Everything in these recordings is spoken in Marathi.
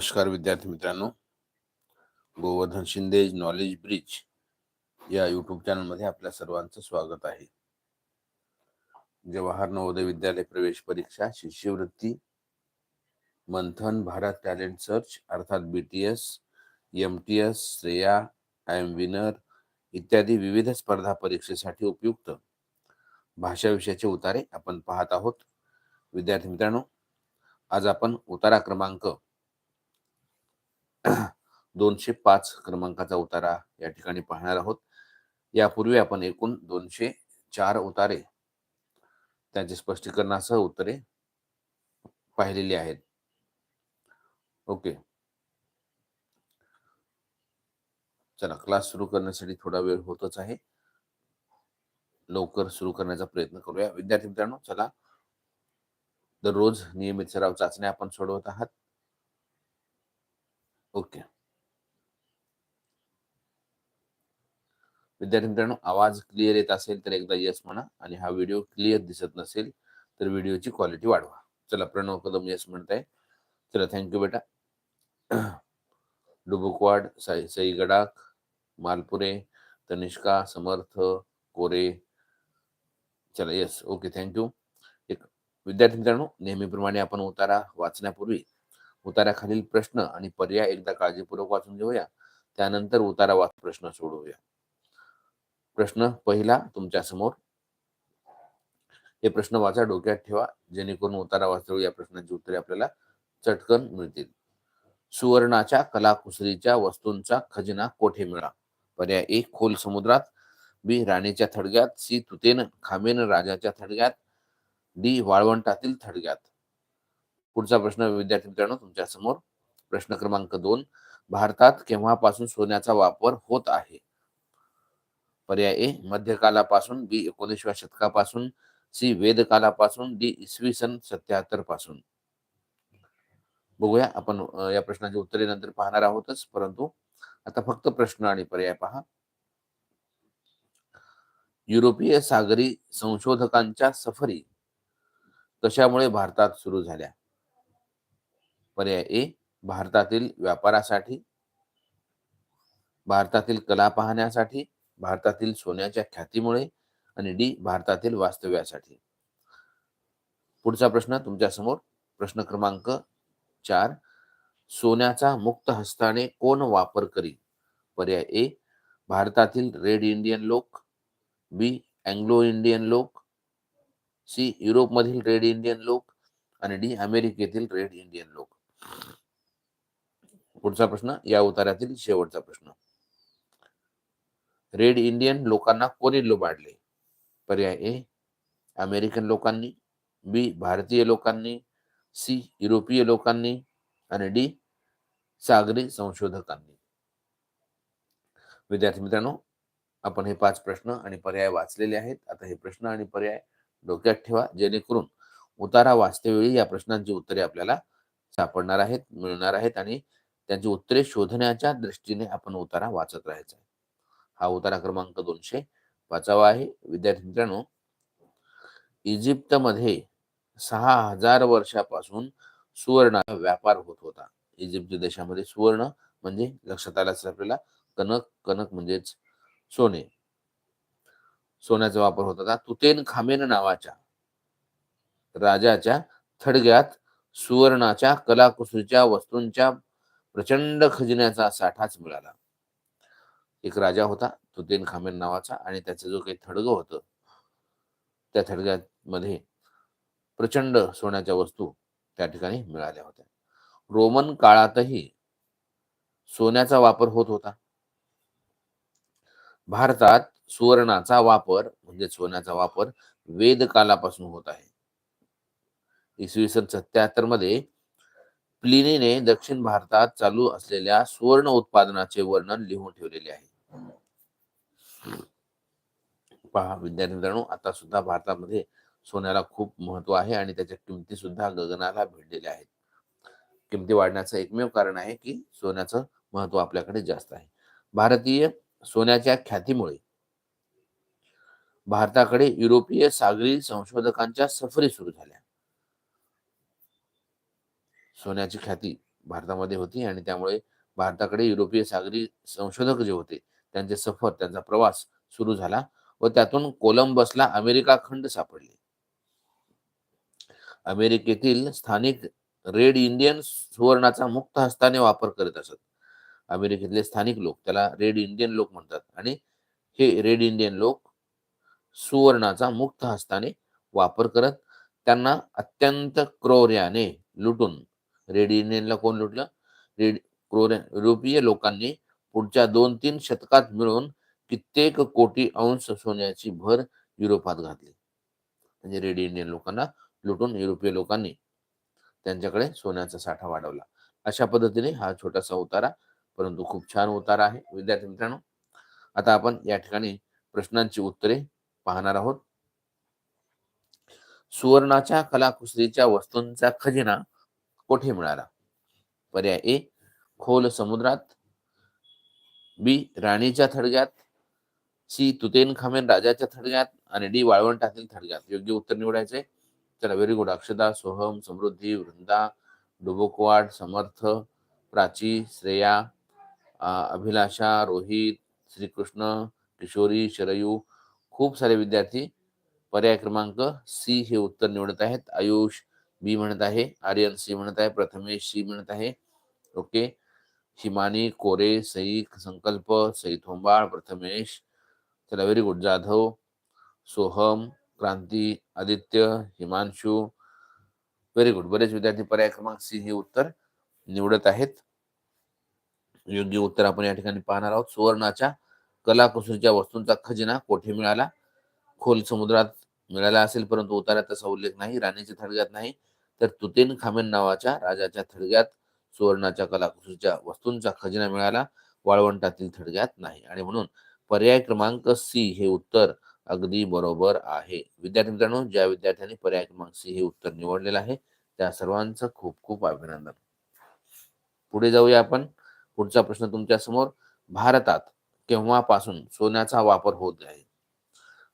नमस्कार विद्यार्थी मित्रांनो. गोवर्धन शिंदे नॉलेज ब्रिज या युट्यूब चॅनलमध्ये आपल्या सर्वांचं स्वागत आहे. जवाहर नवोदय विद्यालय प्रवेश परीक्षा शिष्यवृत्ती मंथन भारत टॅलेंट सर्च अर्थात B T S M T S Shreya I M winner इत्यादी विविध स्पर्धा परीक्षेसाठी उपयुक्त भाषा विषयाचे उतारे आपण पाहत आहोत. विद्यार्थी मित्रांनो आज आपण उतारा क्रमांक दोनशे पाच क्रमांकाचा उतारा या ठिकाणी पाहणार आहोत. यापूर्वी आपण एकूण दोनशे चार उतारे त्यांचे स्पष्टीकरणासह उत्तरे पाहिलेली आहेत. ओके. चला क्लास सुरू करण्यासाठी थोडा वेळ होतच आहे. लवकर सुरू करण्याचा प्रयत्न करूया. विद्यार्थी मित्रांनो चला. दररोज नियमित सराव चाचण्या आपण सोडवत आहात. ओके. विद्यार्थी मित्रांनो आवाज क्लिअर येत असेल तर एकदा येस म्हणा आणि हा व्हिडिओ क्लिअर दिसत नसेल तर व्हिडिओची क्वालिटी वाढवा. चला प्रणव कदम येस म्हणताय. चला थँक्यू बेटा. डुबुकवाड साई सई गडाख मालपुरे तनिष्का समर्थ कोरे. चला येस ओके थँक्यू एक विद्यार्थी मित्रांनो नेहमीप्रमाणे आपण उतारा वाचण्यापूर्वी उताराखालील प्रश्न आणि पर्याय एकदा काळजीपूर्वक वाचून घेऊया. त्यानंतर उतारा वाच प्रश्न सोडवूया. प्रश्न पहिला तुमच्यासमोर हे प्रश्न वाचा डोक्यात ठेवा जेणेकरून उतारा वाचू या प्रश्नाची उत्तरे आपल्याला चटकन मिळतील. सुवर्णाच्या कलाकुसरीच्या वस्तूंचा खजिना कोठे मिळा? पर्याय एक खोल समुद्रात. बी राणीच्या थडग्यात. सी तुतेन खामेन राजाच्या थडग्यात. डी वाळवंटातील थडग्यात. पुढचा प्रश्न विद्यार्थी मित्रांनो तुमच्यासमोर प्रश्न क्रमांक दोन. भारतात केव्हापासून सोन्याचा वापर होत आहे? पर्याय ए मध्यकालापासून बी एकोणीसव्या शतकापासून सी वेदकालापासून डी इसवी सन सत्याहत्तरपासून बघूया आपण या प्रश्नाची उत्तरे नंतर पाहणार आहोतच परंतु आता फक्त प्रश्न आणि पर्याय पहा. युरोपीय सागरी संशोधकांच्या सफरी कशामुळे भारतात सुरू झाल्या? पर्याय ए भारतातील व्यापारासाठी भारतातील कला पाहण्यासाठी भारतातील सोन्याच्या ख्यातीमुळे आणि डी भारतातील वास्तव्यासाठी. पुढचा प्रश्न तुमच्यासमोर प्रश्न क्रमांक चार. सोन्याचा मुक्त हस्ताने कोण वापर करी पर्याय ए. भारतातील रेड इंडियन लोक. बी. अँग्लो इंडियन लोक. सी. युरोपमधील रेड इंडियन लोक. आणि डी. अमेरिकेतील रेड इंडियन लोक. पुढचा प्रश्न या उतार्यातील शेवटचा प्रश्न. रेड इंडियन लोकांना कोणी लुबाडले? पर्याय ए अमेरिकन लोकांनी बी भारतीय लोकांनी सी युरोपीय लोकांनी आणि डी सागरी संशोधकांनी. विद्यार्थी मित्रांनो आपण हे पाच प्रश्न आणि पर्याय वाचलेले आहेत. आता हे प्रश्न आणि पर्याय डोक्यात ठेवा जेणेकरून उतारा वाचतेवेळी या प्रश्नांची उत्तरे आपल्याला सापडणार आहेत मिळणार आहेत आणि त्यांची उत्तरे शोधण्याच्या दृष्टीने आपण उतारा वाचत राहायचा हा उतारा क्रमांक दोनशे पाचावा आहे. विद्यार्थी मित्रांनो इजिप्तमध्ये सहा हजार वर्षापासून सुवर्ण व्यापार होत होता. इजिप्त देशामध्ये सुवर्ण म्हणजे लक्षात आलं असेल आपल्याला कनक कनक म्हणजेच सोने. सोन्याचा वापर होत होता. तुतेन खामेन नावाच्या राजाच्या थडग्यात सुवर्णाच्या कलाकुसरीच्या वस्तूंच्या प्रचंड खजिन्याचा साठाच मिळाला. एक राजा होता तुतेन खामेन नावाचा आणि त्याचं जो काही थडगं होतं त्या थडग्यामध्ये प्रचंड सोन्याच्या वस्तू त्या ठिकाणी मिळाल्या होत्या. रोमन काळातही सोन्याचा वापर होत होता. भारतात सुवर्णाचा वापर म्हणजे सोन्याचा वापर वेदकालापासून होत आहे. इसवी सन सत्याहत्तरमध्ये प्लिनीने दक्षिण भारतात चालू असलेल्या सुवर्ण उत्पादनाचे वर्णन लिहून ठेवलेले आहे. पहा विद्यार्थी मित्रांनो आता सुद्धा भारतामध्ये सोन्याला खूप महत्त्व आहे आणि त्याच्या किमती सुद्धा गगनाला भिडलेल्या आहेत. किमती वाढण्याचं एकमेव कारण आहे की सोन्याचं महत्त्व आपल्याकडे जास्त आहे. भारतीय सोन्याच्या ख्यातीमुळे भारताकडे युरोपीय सागरी संशोधकांच्या सफरी सुरू झाल्या. सोन्याची ख्याती भारतामध्ये होती आणि त्यामुळे भारताकडे युरोपीय सागरी संशोधक जे होते त्यांचे सफर त्यांचा प्रवास सुरू झाला व त्यातून कोलंबसला अमेरिका खंड सापडले. अमेरिकेतील स्थानिक रेड इंडियन सुवर्णाचा मुक्त हस्ताने वापर करत असत. अमेरिकेतले स्थानिक लोक त्याला रेड इंडियन लोक म्हणतात आणि हे रेड इंडियन लोक सुवर्णाचा मुक्त हस्ताने वापर करत त्यांना अत्यंत क्रौर्याने लुटून रेड इंडियनला कोण लुटलं? रेड क्रोर युरोपीय लोकांनी पुढच्या दोन तीन शतकात मिळून कित्येक कोटी अंश सोन्याची भर युरोपात घातली. म्हणजे रेडी इंडियन लोकांना लुटून युरोपीय लोकांनी त्यांच्याकडे सोन्याचा साठा वाढवला. अशा पद्धतीने हा छोटासा उतारा परंतु खूप छान उतारा आहे. विद्यार्थी मित्रांनो आता आपण या ठिकाणी प्रश्नांची उत्तरे पाहणार आहोत. सुवर्णाच्या कलाकुसरीच्या वस्तूंचा खजिना कोठे मिळाला? पर्याय ए खोल समुद्रात बी राणीच्या थडग्यात सी तुतेन खामेन राजाच्या थडग्यात आणि डी वाळवंटातील थडग्यात. योग्य उत्तर निवडायचे. चला व्हेरी गुड अक्षदा सोहम समृद्धी वृंदा डुबुकवाड समर्थ प्राची श्रेया अभिलाषा रोहित श्रीकृष्ण किशोरी शरयू खूप सारे विद्यार्थी. पर्याय क्रमांक सी हे उत्तर निवडत आहेत. आयुष बी म्हणत आहे. आर्यन सी म्हणत आहे. प्रथमेश सी म्हणत आहे. ओके. हिमानी कोरे सई संकल्प सई थोंबाळ प्रथमेश चला very good Jadhav Soham Kranti Aditya Himanshu very good बरेच विद्यार्थी पर्याय क्रमांक सी हे उत्तर निवडत आहेत. योग्य उत्तर आपण या ठिकाणी पाहणार आहोत. सुवर्णाच्या कलाकुसरीच्या वस्तूंचा खजिना कोठे मिळाला? खोल समुद्रात मिळाला असेल परंतु उतार्यात तसा उल्लेख नाही. राणीच्या थडग्यात नाही तर तुतीन खामेन नावाच्या राजाच्या थडग्यात सुवर्णाच्या कलाकुसरीच्या वस्तूंचा खजिना मिळाला वाळवंटातील थडग्यात नाही. आणि म्हणून पर्याय क्रमांक सी हे उत्तर अगदी बरोबर आहे. विद्यार्थी मित्रांनो ज्या विद्यार्थ्यांनी पर्याय क्रमांक सी हे उत्तर निवडलेलं आहे त्या सर्वांचं खूप खूप अभिनंदन. पुढे जाऊया आपण. पुढचा प्रश्न तुमच्यासमोर. भारतात केव्हापासून सोन्याचा वापर होत आहे?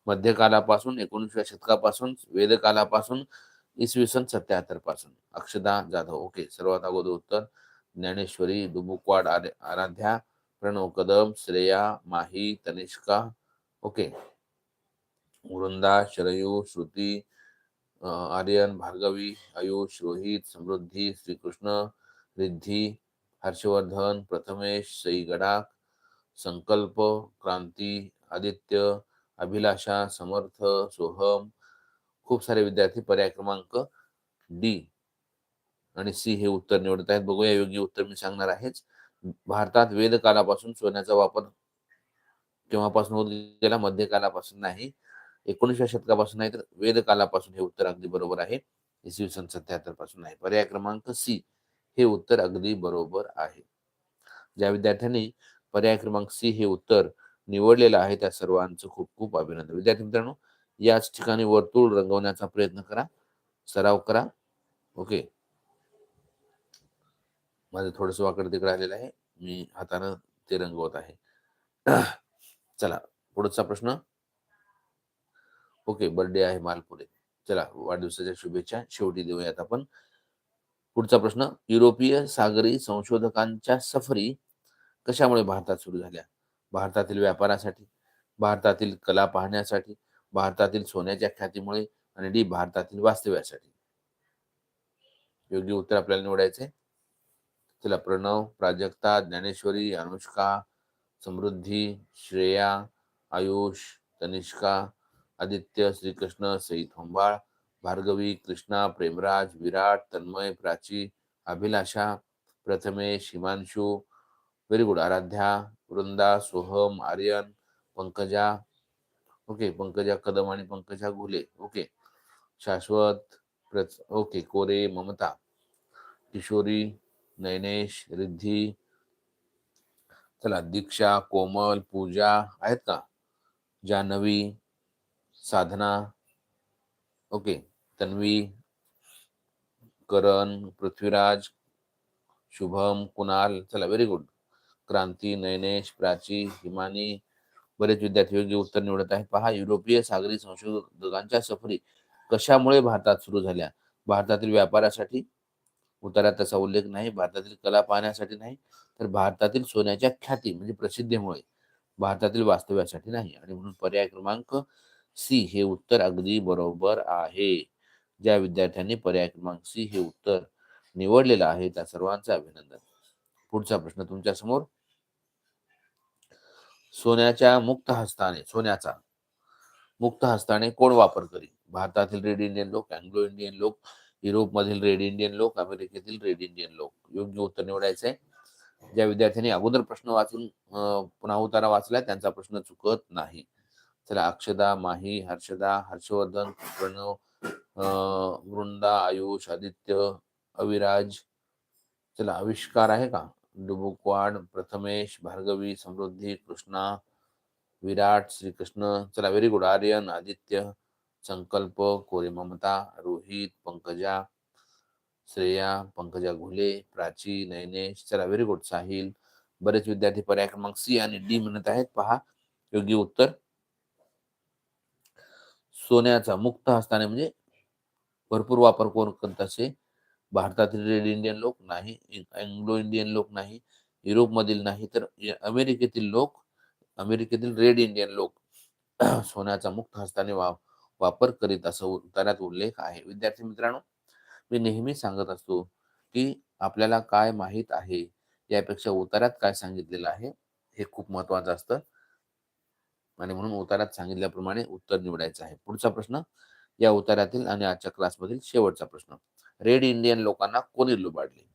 मध्यकालापासून एकोणीसव्या शतकापासून वेदकालापासून इसवी सन सत्याहत्तरपासून अक्षदा जाधव. ओके सर्वात अगोदर उत्तर. ज्ञानेश्वरी दुबुकवाड आराध्या प्रणव कदम श्रेया माही तनिष्का. ओके. वृंदा शरयू श्रुती आर्यन भार्गवी आयुष रोहित समृद्धी श्रीकृष्ण रिद्धी हर्षवर्धन प्रथमेश सई गडाख संकल्प क्रांती आदित्य अभिलाषा समर्थ सोहम खूप सारे विद्यार्थी पर्याय क्रमांक डी आणि सी हे उत्तर निवडत आहेत. बघूया योग्य उत्तर मी सांगणार आहेच. भारतात वेद कालापासून सोन्याचा वापर केव्हापासून होत गेला? मध्यकालापासून नाही. एकोणीसव्या शतकापासून नाही तर वेद कालापासून हे उत्तर अगदी बरोबर आहे. इसवी सन सत्याहत्तरपासून आहे पर्याय क्रमांक सी हे उत्तर अगदी बरोबर आहे. ज्या विद्यार्थ्यांनी पर्याय क्रमांक सी हे उत्तर निवडलेलं आहे त्या सर्वांचं खूप खूप अभिनंदन. विद्यार्थी मित्रांनो याच ठिकाणी वर्तुळ रंगवण्याचा प्रयत्न करा. सराव करा. ओके. माझं थोडस वाकड तिकडे आलेलं आहे. मी हातानं ते रंगवत आहे. चला पुढचा प्रश्न. ओके बर्थडे आहे मालपुरे. चला वाढदिवसाच्या शुभेच्छा. शेवटी देऊयात आपण. पुढचा प्रश्न. युरोपीय सागरी संशोधकांच्या सफरी कशामुळे भारतात सुरू झाल्या? भारतातील व्यापारासाठी भारतातील कला पाहण्यासाठी भारतातील सोन्याच्या ख्यातीमुळे आणि डी भारतातील वास्तव्यासाठी. योग्य उत्तर आपल्याला निवडायचे तिला Pranav Prajakta Dnyaneshwari Anushka Samruddhi Shreya Ayush Tanishka Aditya Shrikrishna Sai Thombal Bhargavi Krishna Premraj Virat Tanmay Prachi Abhilasha Prathamesh Himanshu very good Aradhya Vrinda Soham Aryan Pankaja okay Pankaja Kadam आणि पंकजा घुले. ओके. शाश्वत प्रच ओके कोरे ममता किशोरी नयनेश रिद्धी चला दीक्षा कोमल पूजा आहेत का? जानवी साधना ओके तन्वी करण पृथ्वीराज शुभम कुणाल चला व्हेरी गुड क्रांती नयनेश प्राची हिमानी बरेच विद्यार्थी योग्य उत्तर निवडत आहेत. पहा युरोपीय सागरी संशोधकांच्या सफरी कशामुळे भारतात सुरू झाल्या? भारतातील व्यापारासाठी? उत्तरात त्याचा उल्लेख नाही. भारतातील कला पाहण्यासाठी नाही. तर भारतातील सोन्याच्या ख्याती म्हणजे प्रसिद्धीमुळे भारतातील वास्तव्यासाठी नाही. आणि म्हणून पर्याय क्रमांक सी हे उत्तर अगदी बरोबर आहे. ज्या विद्यार्थ्यांनी पर्याय क्रमांक सी हे उत्तर निवडलेलं आहे त्या सर्वांचं अभिनंदन. पुढचा प्रश्न तुमच्यासमोर सोन्याच्या मुक्त हस्ताने सोन्याचा मुक्त हस्ताने कोण वापर करी भारतातील रेड इंडियन लोक अँग्लो इंडियन लोक युरोपमधील रेड इंडियन लोक अमेरिकेतील रेड इंडियन लोक योग्य उत्तर निवडायचंय. ज्या विद्यार्थ्यांनी अगोदर प्रश्न वाचून पुन्हा उतारा वाचलाय त्यांचा प्रश्न चुकत नाही. चला अक्षदा माही हर्षदा हर्षवर्धन प्रणव वृंदा आयुष आदित्य अविराज. चला आविष्कार आहे का? डुबुकवाड प्रथमेश भार्गवी समृद्धी कृष्णा विराट श्रीकृष्ण चला व्हेरी गुड आर्यन आदित्य संकल्प कोरे ममता रोहित पंकजा श्रेया पंकजा घुले प्राची नयनेश चला व्हेरी गुड साहिल बरेच विद्यार्थी पर्याय क्रमांक सी आणि डी म्हणत आहेत. पहा योग्य उत्तर. सोन्याचा मुक्त हस्ताने म्हणजे भरपूर वापर कोण करत असे? भारतातील रेड इंडियन लोक नाही अँग्लो इंडियन लोक नाही युरोपमधील नाही तर अमेरिकेतील लोक अमेरिकेतील रेड इंडियन लोक सोन्याचा मुक्त हस्ताने वा वापर करीत असं उत्तरात उल्लेख आहे. विद्यार्थी मित्रांनो मी नेहमी सांगत असतो की आपल्याला काय माहीत आहे यापेक्षा उतारात काय सांगितलेलं आहे हे खूप महत्वाचं असतं. आणि म्हणून उतारात सांगितल्याप्रमाणे उत्तर निवडायचं आहे. पुढचा प्रश्न या उतारातील आणि आजच्या क्लासमधील शेवटचा प्रश्न. रेड इंडियन लोकांना कोणी लुबाडले?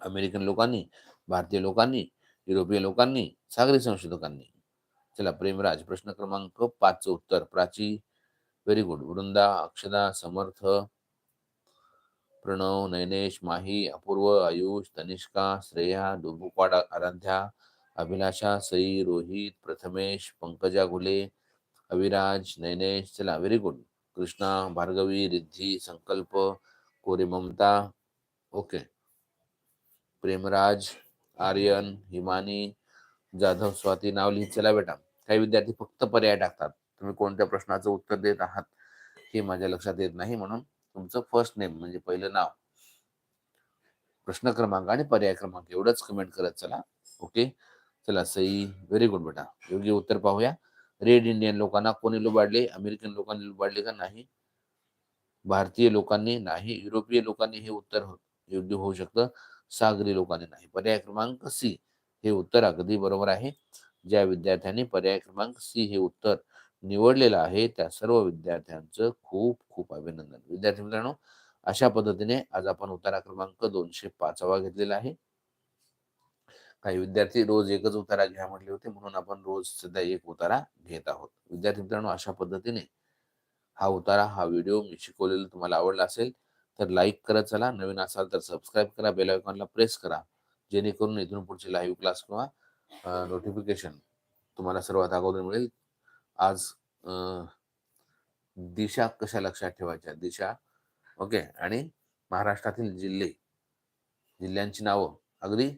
अमेरिकन लोकांनी भारतीय लोकांनी युरोपीय लोकांनी सागरी संशोधकांनी? चला प्रेमराज प्रश्न क्रमांक पाचचं उत्तर. Prachi very good. वृंदा अक्षदा समर्थ प्रणव नयनेश माही अपूर्व आयुष तनिष्का श्रेया डुबुकवाड आराध्या अभिलाषा सई रोहित प्रथमेश पंकजा घुले अविराज नयनेश. चला very good. Krishna Bhargavi Riddhi Sankalp Kore Mamata okay. Premraj Aryan Himani Jadhav Swati नाव लिहित चला बेटा. काही विद्यार्थी फक्त पर्याय टाकतात. तुम्ही कोणत्या प्रश्नाचं उत्तर देत आहात हे माझ्या लक्षात येत नाही म्हणून तुमचं फर्स्ट नेम म्हणजे पहिलं नाव. प्रश्न क्रमांक आणि पर्याय क्रमांक एवढंच कमेंट करत चला. ओके. चला सई व्हेरी गुड बेटा. योग्य उत्तर पाहूया. रेड इंडियन लोकांना कोणी लुबाडले? अमेरिकन लोकांनी लुबाडले का नाही? भारतीय लोकांनी नाही. युरोपीय लोकांनी हे उत्तर हो- योग्य होऊ शकतं. सागरी लोकांनी नाही. पर्याय क्रमांक सी हे उत्तर अगदी बरोबर आहे. ज्या विद्यार्थ्यांनी पर्याय क्रमांक सी हे उत्तर निवडलेलं आहे त्या सर्व विद्यार्थ्यांचं खूप खूप अभिनंदन. विद्यार्थी मित्रांनो अशा पद्धतीने आज आपण उतारा क्रमांक दोनशे पाचवा घेतलेला आहे. काही विद्यार्थी रोज एकच उतारा घ्या म्हटले होते म्हणून आपण रोज सध्या एक उतारा घेत आहोत. विद्यार्थी मित्रांनो अशा पद्धतीने हा उतारा हा व्हिडिओ मी शिकवलेला तुम्हाला आवडला असेल तर लाईक करत चला. नवीन असाल तर सबस्क्राईब करा बेल आयकॉनला प्रेस करा जेणेकरून इथून पुढचे लाईव्ह क्लास किंवा नोटिफिकेशन तुम्हाला सर्वात अगोदर मिळेल. आज दिशा कशा लक्षात ठेवायच्या? दिशा ओके आणि महाराष्ट्रातील जिल्हे जिल्ह्यांची नावं. अगदी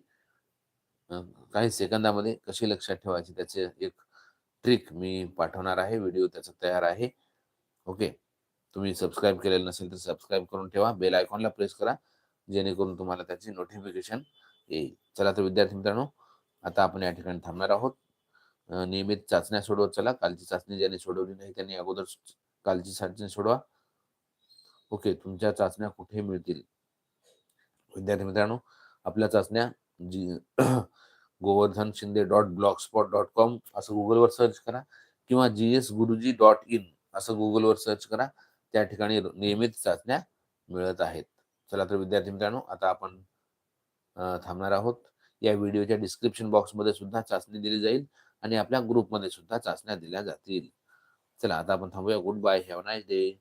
काही सेकंदामध्ये कशी लक्षात ठेवायची त्याचे एक ट्रिक मी पाठवणार आहे. व्हिडिओ त्याचा तयार आहे. ओके? तुम्ही सबस्क्राईब केलेलं नसेल तर सबस्क्राईब करून ठेवा. बेल आयकॉनला प्रेस करा. जेणेकरून तुम्हाला त्याची नोटिफिकेशन येईल. चला तर विद्यार्थी मित्रांनो आता आपण या ठिकाणी थांबणार आहोत. नियमित चाचण्या सोडवत चला कालची चाचणी ज्यांनी सोडवली नाही त्यांनी अगोदर कालची चाचणी सोडवा. ओके तुमच्या चाचण्या कुठे मिळतील? विद्यार्थी मित्रांनो आपल्या चाचण्या G Govardhan Shinde dot blogspot dot com असं गुगलवर सर्च करा. किंवा G S Guruji dot in असं गुगलवर सर्च करा. त्या ठिकाणी नियमित चाचण्या मिळत आहेत. चला तर विद्यार्थी मित्रांनो आता आपण थांबणार आहोत. या व्हिडिओच्या डिस्क्रिप्शन बॉक्समध्ये सुद्धा चाचणी दिली जाईल आणि आपल्या ग्रुपमध्ये सुद्धा चाचण्या दिल्या जातील. चला आता आपण थांबूया. Good bye have nice day